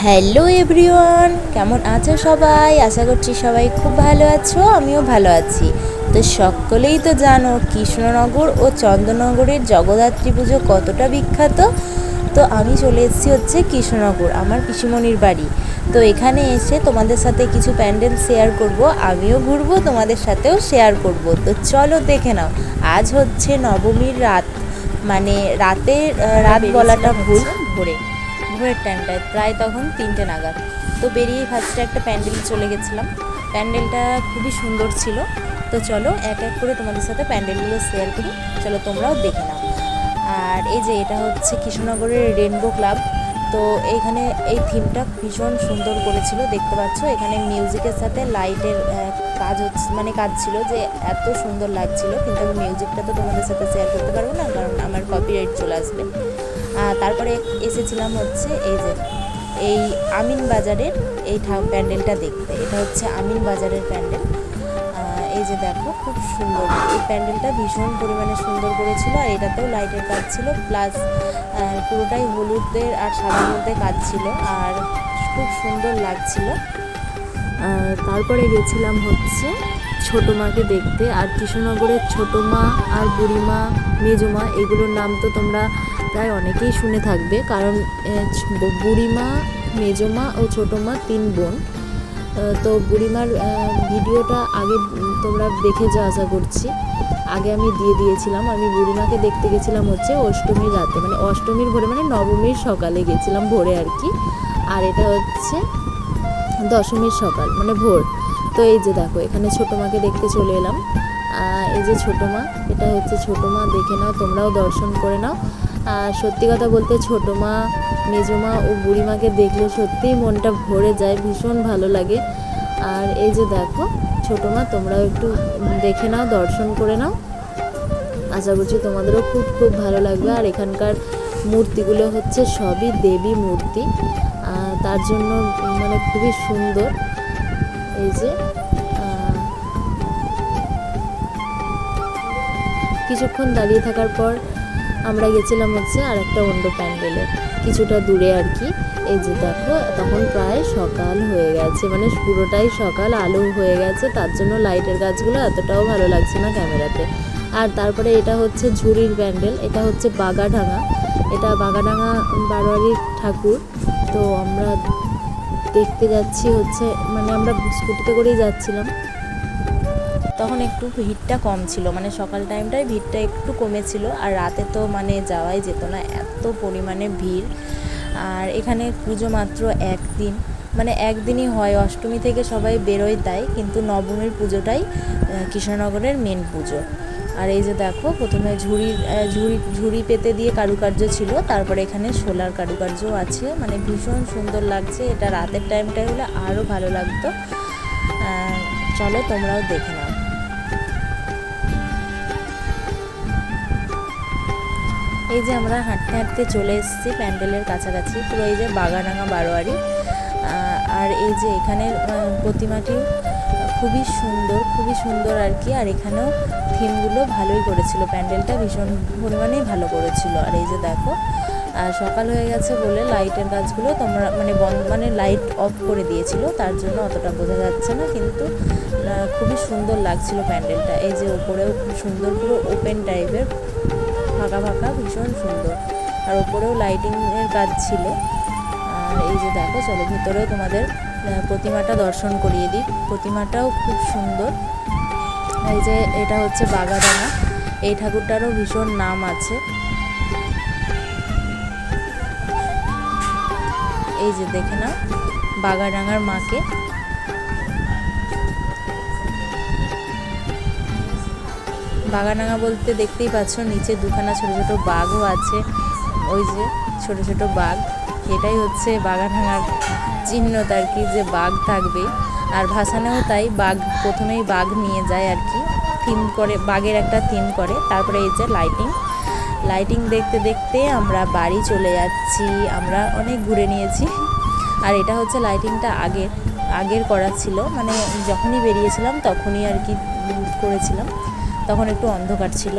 Hello everyone কেমন আছো সবাই? আশা করছি সবাই খুব ভালো আছো আমিও ভালো আছি। তো সকলেই তো জানো কৃষ্ণনগর ও চন্দননগরের জগদ্ধাত্রী পুজো কতটা বিখ্যাত? তো আমি চলে এসেছি হচ্ছে কৃষ্ণনগর আমার পিসিমণির বাড়ি। তো এখানে এসে তোমাদের সাথে কিছু প্যান্ডেল শেয়ার করব আমিও ঘুরবো তোমাদের সাথেও শেয়ার করব। তো চলো দেখে নাও আজ হচ্ছে নবমীর রাত। মানে রাতের আহ, রাত বলাটা ভুল। ভোরে। ভোরের টাইমটায়, প্রায় তখন তিনটে নাগাদ। তো বেরিয়ে ফার্স্টে একটা প্যান্ডেলে চলে গেছিলাম। প্যান্ডেলটা খুবই সুন্দর ছিল। তো চলো এক এক করে তোমাদের সাথে প্যান্ডেলগুলো শেয়ার করি। চলো তোমরাও দেখে নাও। আর এই যে এটা হচ্ছে কৃষ্ণনগরের রেনবো ক্লাব তো এইখানে এই থিমটা ভীষণ সুন্দর করেছিল, দেখতে পাচ্ছ? এখানে মিউজিকের সাথে লাইটের কাজ হচ্ছে মানে কাজ ছিল যে এত সুন্দর লাগছিল। কিন্তু আমি মিউজিকটা তো তোমাদের সাথে শেয়ার করতে পারব না, কারণ আমার কপিরাইট চলে আসবে। তারপরে এসেছিলাম হচ্ছে এই যে, এই আমিন বাজারের এই প্যান্ডেলটা দেখতে। এটা হচ্ছে আমিন বাজারের প্যান্ডেল। এই যে দেখো, খুব সুন্দর। এই প্যান্ডেলটা ভীষণ পরিমাণে সুন্দর করেছিল আর এটাতেও লাইটের কাজ ছিল। প্লাস পুরোটাই হলুদের আর সাদা মধ্যে কাজ ছিল আর খুব সুন্দর লাগছিল। তারপরে গেছিলাম হচ্ছে ছোটো মাকে দেখতে। আর কৃষ্ণনগরের ছোটো মা আর বুড়িমা মেজমা এগুলোর নাম তো তোমরা প্রায় অনেকেই শুনে থাকবে, কারণ বুড়িমা, মেজমা ও ছোটো মা তিন বোন। তো বুড়িমার ভিডিওটা আগে তোমরা দেখেছ আশা করছি। আগে আমি দিয়ে দিয়েছিলাম, আমি বুড়িমাকে দেখতে গেছিলাম হচ্ছে অষ্টমীর রাতে মানে অষ্টমীর ভোরে মানে নবমীর সকালে গেছিলাম ভোরে আর কি। আর এটা হচ্ছে দশমীর সকাল মানে ভোর। তো এই যে দেখো, এখানে ছোটো মাকে দেখতে চলে এলাম। এই যে ছোটো মা এটা হচ্ছে ছোটো মা দেখে নাও, তোমরাও দর্শন করে নাও। আর সত্যি কথা বলতে ছোটো মা মেজমা ও বুড়িমাকে দেখলে সত্যিই মনটা ভরে যায়, ভীষণ ভালো লাগে। আর এই যে দেখো, ছোটো মা, তোমরাও একটু দেখে নাও, দর্শন করে নাও। আশা করছি তোমাদেরও খুব খুব ভালো লাগবে। আর এখানকার মূর্তিগুলো হচ্ছে সবই দেবী মূর্তি। তার জন্য মানে খুবই সুন্দর। এই যে কিছুক্ষণ দাঁড়িয়ে থাকার পর আমরা গেছিলাম হচ্ছে আর একটা অন্য প্যান্ডেলে, কিছুটা দূরে আর কি। এই যে দেখো, তখন প্রায় সকাল হয়ে গেছে মানে পুরোটাই সকাল, আলো হয়ে গেছে, তার জন্য লাইটের গাছগুলো এতটাও ভালো লাগছে না ক্যামেরাতে। আর তারপরে এটা হচ্ছে ঝুড়ির প্যান্ডেল, এটা হচ্ছে বাগাডাঙ্গা। এটা বাগাডাঙ্গা বারোয়ারির ঠাকুর। তো আমরা দেখতে যাচ্ছি হচ্ছে মানে আমরা স্কুটিতে করেই যাচ্ছিলাম। তখন একটু ভিড়টা কম ছিল। মানে সকাল টাইমটায় ভিড়টা একটু কমেছিল আর রাতে তো মানে যাওয়াই যেত না এত পরিমাণে ভিড়। আর এখানে পুজো মাত্র একদিন। মানে একদিনই হয় অষ্টমী থেকে সবাই বেরোয় দেয় কিন্তু নবমীর পুজোটাই কৃষ্ণনগরের মেন পুজো। আর এই যে দেখো প্রথমে আহ, ঝুড়ি ঝুড়ি পেতে দিয়ে কারুকার্য ছিল তারপরে এখানে সোলার কারুকার্য আছে। মানে ভীষণ সুন্দর লাগছে এটা রাতের টাইমটায় হলে আরও ভালো লাগতো। চলো তোমরাও দেখে নাও। এই যে আমরা হাঁটতে হাঁটতে চলে এসেছি প্যান্ডেলের কাছাকাছি, পুরো এই যে বাগাডাঙ্গা বারোয়ারি। আর এই যে এখানের প্রতিমাটি খুবই সুন্দর খুবই সুন্দর আর কি। আর এখানেও থিমগুলো ভালোই করেছিল। প্যান্ডেলটা ভীষণ পরিমাণেই ভালো করেছিল। আর এই যে দেখো আর সকাল হয়ে গেছে বলে লাইটের কাজগুলো তোমরা মানে বন্ধ মানে লাইট অফ করে দিয়েছিল। তার জন্য অতটা বোঝা যাচ্ছে না, কিন্তু খুবই সুন্দর লাগছিল প্যান্ডেলটা। এই যে ওপরেও খুব সুন্দর পুরো ওপেন টাইপের ফাঁকা ফাঁকা, ভীষণ সুন্দর। আর ওপরেও লাইটিংয়ের কাজ ছিল। আর এই যে দেখো, চলো ভিতরেও তোমাদের প্রতিমাটা দর্শন করিয়ে দিই। প্রতিমাটাও খুব সুন্দর। এই যে এটা হচ্ছে বাগাডাঙ্গা। এই ঠাকুরটারও ভীষণ নাম আছে। এই যে দেখে নাও, বাগাডাঙ্গার মাকে। বাগাডাঙ্গা বলতে দেখতেই পাচ্ছ, নিচে দুখানা ছোট ছোট বাঘও আছে। ওই যে ছোট ছোট বাঘ, এটাই হচ্ছে বাগাডাঙ্গার চিহ্নতা আর কি, যে বাঘ থাকবে। আর ভাসানেও তাই, বাঘ প্রথমেই বাঘ নিয়ে যায় আর কি। থিম করে, বাঘের একটা থিম করে। তারপরে এই যে লাইটিং লাইটিং দেখতে দেখতে আমরা বাড়ি চলে যাচ্ছি। আমরা অনেক ঘুরে নিয়েছি। আর এটা হচ্ছে লাইটিংটা আগের আগের করা ছিল। মানে যখনই বেরিয়েছিলাম তখনই আর কি করেছিলাম। তখন একটু অন্ধকার ছিল।